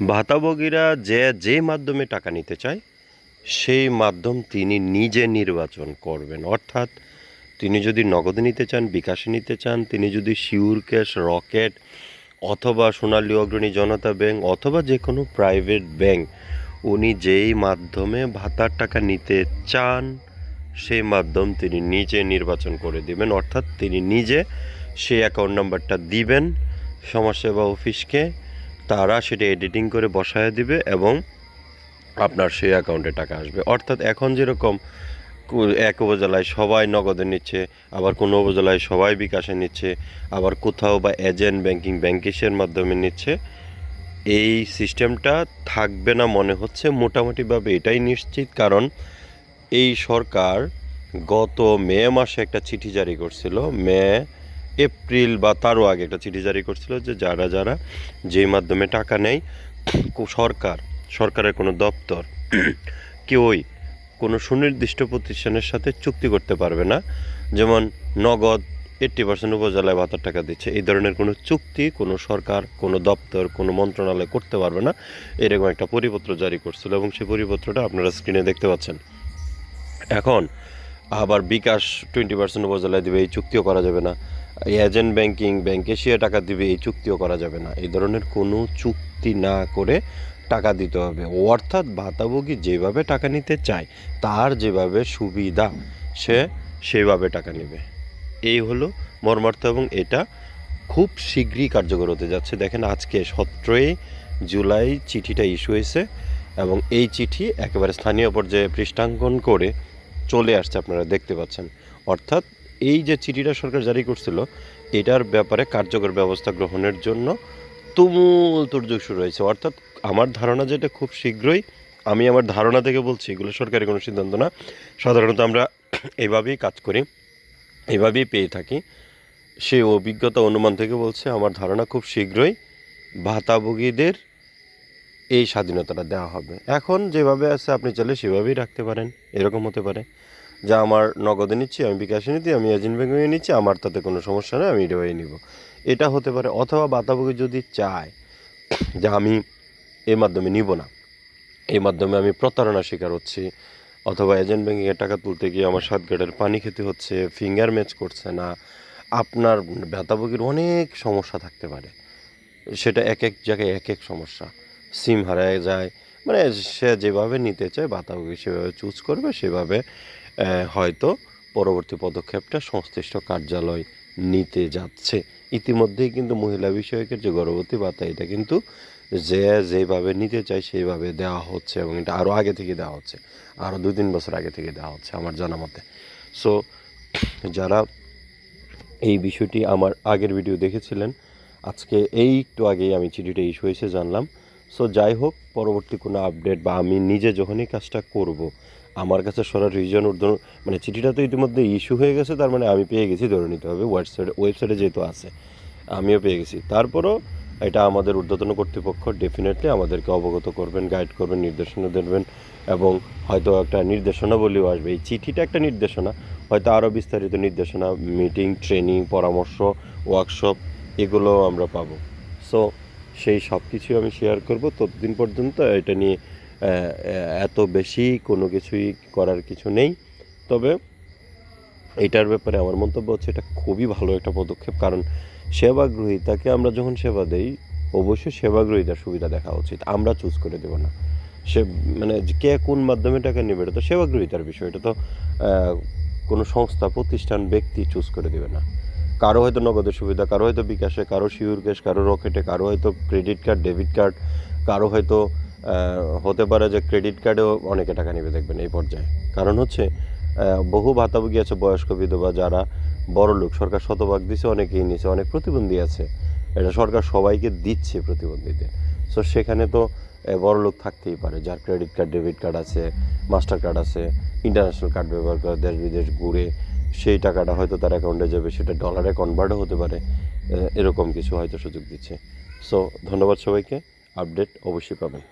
ভাতাভোগীরা যে যে মাধ্যমে টাকা নিতে চায়, সেই মাধ্যম তিনি নিজে নির্বাচন করবেন। অর্থাৎ তিনি যদি নগদে নিতে চান, বিকাশে নিতে চান, তিনি যদি শিউর ক্যাশ, রকেট অথবা সোনালী অগ্রণী জনতা ব্যাংক অথবা যে কোনো প্রাইভেট ব্যাংক, উনি যেই মাধ্যমে ভাতার টাকা নিতে চান, সেই মাধ্যম তিনি নিজে নির্বাচন করে দিবেন। অর্থাৎ তিনি নিজে সেই অ্যাকাউন্ট নাম্বারটা দিবেন সমাজসেবা অফিসকে। তারা সেটা এডিটিং করে বসায় দিবে এবং আপনার সেই অ্যাকাউন্টে টাকা আসবে। অর্থাৎ এখন যেরকম এক উপজেলায় সবাই নগদে নিচ্ছে, আবার কোনো উপজেলায় সবাই বিকাশে নিচ্ছে, আবার কোথাও বা এজেন্ট ব্যাংকিং ব্যাংকিসের মাধ্যমে নিচ্ছে, এই সিস্টেমটা থাকবে না মনে হচ্ছে। মোটামুটিভাবে এটাই নিশ্চিত, কারণ এই সরকার গত মে মাসে একটা চিঠি জারি করছিল, মে এপ্রিল বা তারও আগে একটা চিঠি জারি করছিল যে যারা যারা যেই মাধ্যমে টাকা নেয়, সরকার, সরকারের কোনো দপ্তর কেউই কোনো সুনির্দিষ্ট প্রতিষ্ঠানের সাথে চুক্তি করতে পারবে না। যেমন নগদ এইট্টি পার্সেন্ট উপজেলায় ভাতার টাকা দিচ্ছে। এই ধরনের কোনো চুক্তি কোনো সরকার, কোনো দপ্তর, কোনো মন্ত্রণালয় করতে পারবে না। এরকম একটা পরিপত্র জারি করছিল এবং সেই পরিপত্রটা আপনারা স্ক্রিনে দেখতে পাচ্ছেন। এখন আবার বিকাশ টোয়েন্টি পার্সেন্ট উপজেলায় দিবে, এই চুক্তিও করা যাবে না। এজেন্ট ব্যাংকিং ব্যাংকে সে টাকা দিবে, এই চুক্তিও করা যাবে না। এই ধরনের কোনো চুক্তি না করে টাকা দিতে হবে। অর্থাৎ ভাতাভোগী যেভাবে টাকা নিতে চায়, তার যেভাবে সুবিধা, সে সেভাবে টাকা নেবে। এই হলো মর্মার্থ এবং এটা খুব শীঘ্রই কার্যকর হতে যাচ্ছে। দেখেন, আজকে সতেরোই জুলাই চিঠিটা ইস্যু হয়েছে এবং এই চিঠি একেবারে স্থানীয় পর্যায়ে পৃষ্ঠাঙ্কন করে চলে আসছে, আপনারা দেখতে পাচ্ছেন। অর্থাৎ এই যে চিঠিটা সরকার জারি করছিল, এটার ব্যাপারে কার্যকর ব্যবস্থা গ্রহণের জন্য তুমুল তোড়জোড় শুরু হয়েছে। অর্থাৎ আমার ধারণা যেটা খুব শীঘ্রই, আমি আমার ধারণা থেকে বলছি, এগুলো সরকারি কোনো সিদ্ধান্ত না, সাধারণত আমরা এভাবেই কাজ করি, এভাবেই পেয়ে থাকি। সেই অভিজ্ঞতা অনুমান থেকে বলছে, আমার ধারণা খুব শীঘ্রই ভাতাভোগীদের এই স্বাধীনতাটা দেওয়া হবে। এখন যেভাবে আছে, আপনি চাইলে সেভাবেই রাখতে পারেন, এরকম হতে পারে। যা আমার নগদে নিচ্ছি, আমি বিকাশে নিচ্ছি, আমি এজেন্ট ব্যাংকে নিচ্ছি, আমার তাতে কোনো সমস্যা নেই, আমি এটাই নিব। এটা হতে পারে, অথবা ভাতাভোগী যদি চায় যে আমি এর মাধ্যমে নিব না এই মাধ্যমে আমি প্রতারণার শিকার হচ্ছি, অথবা এজেন্ট ব্যাংকিংয়ের টাকা তুলতে গিয়ে আমার সাত গেটের পানি খেতে হচ্ছে ফিঙ্গার ম্যাচ করছে না, আপনার ব্যথাভোগীর অনেক সমস্যা থাকতে পারে। সেটা এক এক জায়গায় এক এক সমস্যা। সিম হারায় যায় মানে সে যেভাবে নিতে চায় বাতাভোগী সেভাবে চুজ করবে, সেভাবে হয়তো পরবর্তী পদক্ষেপটা সংশ্লিষ্ট কার্যালয় নিতে যাচ্ছে। ইতিমধ্যেই কিন্তু মহিলা বিষয়কের যে গর্ভবতী ভাতা, এটা কিন্তু যে যেভাবে নিতে চায়, সেইভাবে দেওয়া হচ্ছে এবং এটা আরও আগে থেকে দেওয়া হচ্ছে। আরও দু তিন বছর আগে থেকে দেওয়া হচ্ছে আমার জানা মতে। সো যারা এই বিষয়টি আমার আগের ভিডিও দেখেছিলেন, আজকে এই একটু আগেই আমি চিঠিটা ইস্যু হয়েছে, জানলাম। সো যাই হোক, পরবর্তী কোনো আপডেট বা আমি নিজে যখনই কাজটা করব, আমার কাছে সরাসরি রিজন উর্ধন মানে চিঠিটা তো ইতিমধ্যে ইস্যু হয়ে গেছে, তার মানে আমি পেয়ে গেছি, ধরে নিতে হবে ওয়েবসাইটে ওয়েবসাইটে যেহেতু আছে, আমিও পেয়ে গেছি। তারপরও এটা আমাদের ঊর্ধ্বতন কর্তৃপক্ষ ডেফিনেটলি আমাদেরকে অবগত করবেন গাইড করবেন, নির্দেশনা দেবেন এবং হয়তো একটা নির্দেশনা বলেও আসবে। এই চিঠিটা একটা নির্দেশনা, হয়তো আরও বিস্তারিত নির্দেশনা মিটিং ট্রেনিং পরামর্শ ওয়ার্কশপ এগুলো আমরা পাবো। সো সেই সব কিছুই আমি শেয়ার করব। ততদিন পর্যন্ত এটা নিয়ে এত বেশি কোনো কিছুই করার কিছু নেই। তবে এটার ব্যাপারে আমার মন্তব্য হচ্ছে এটা খুবই ভালো একটা পদক্ষেপ। কারণ সেবাগ্রহীতাকে আমরা যখন সেবা দেই, অবশ্যই সেবাগ্রহীতার সুবিধা দেখা উচিত। আমরা চুজ করে দেবো না। সে মানে কে কোন মাধ্যমে টাকা নেবে, এটা তো সেবাগ্রহীতার বিষয়। এটা তো কোনো সংস্থা, প্রতিষ্ঠান, ব্যক্তি চুজ করে দেবে না। কারও হয়তো নগদের সুবিধা, কারও হয়তো বিকাশে, কারও শিউর ক্যাশ, কারও রকেটে, কারও হয়তো ক্রেডিট কার্ড, ডেবিট কার্ড, কারও হয়তো হতে পারে যে ক্রেডিট কার্ডেও অনেকে টাকা নেবে দেখবেন এই পর্যায়ে। কারণ হচ্ছে বহু ভাতাভোগী আছে বয়স্ক বিধবা যারা বড় লোক, সরকার শতভাগ দিছে, অনেকেই নিছে, অনেক প্রতিবন্ধী আছে। এটা সরকার সবাইকে দিচ্ছে প্রতিবন্ধীদের সো সেখানে তো বড় লোক থাকতেই পারে, যার ক্রেডিট কার্ড, ডেবিট কার্ড আছে, মাস্টার কার্ড আছে, ইন্টারন্যাশনাল কার্ড ব্যবহার করে দেশ বিদেশ ঘুরে সেই টাকাটা হয়তো তার অ্যাকাউন্টে যাবে, সেটা ডলারে কনভার্টও হতে পারে এরকম কিছু হয়তো সুযোগ দিচ্ছে। সো ধন্যবাদ সবাইকে আপডেট অবশ্যই পাবেন।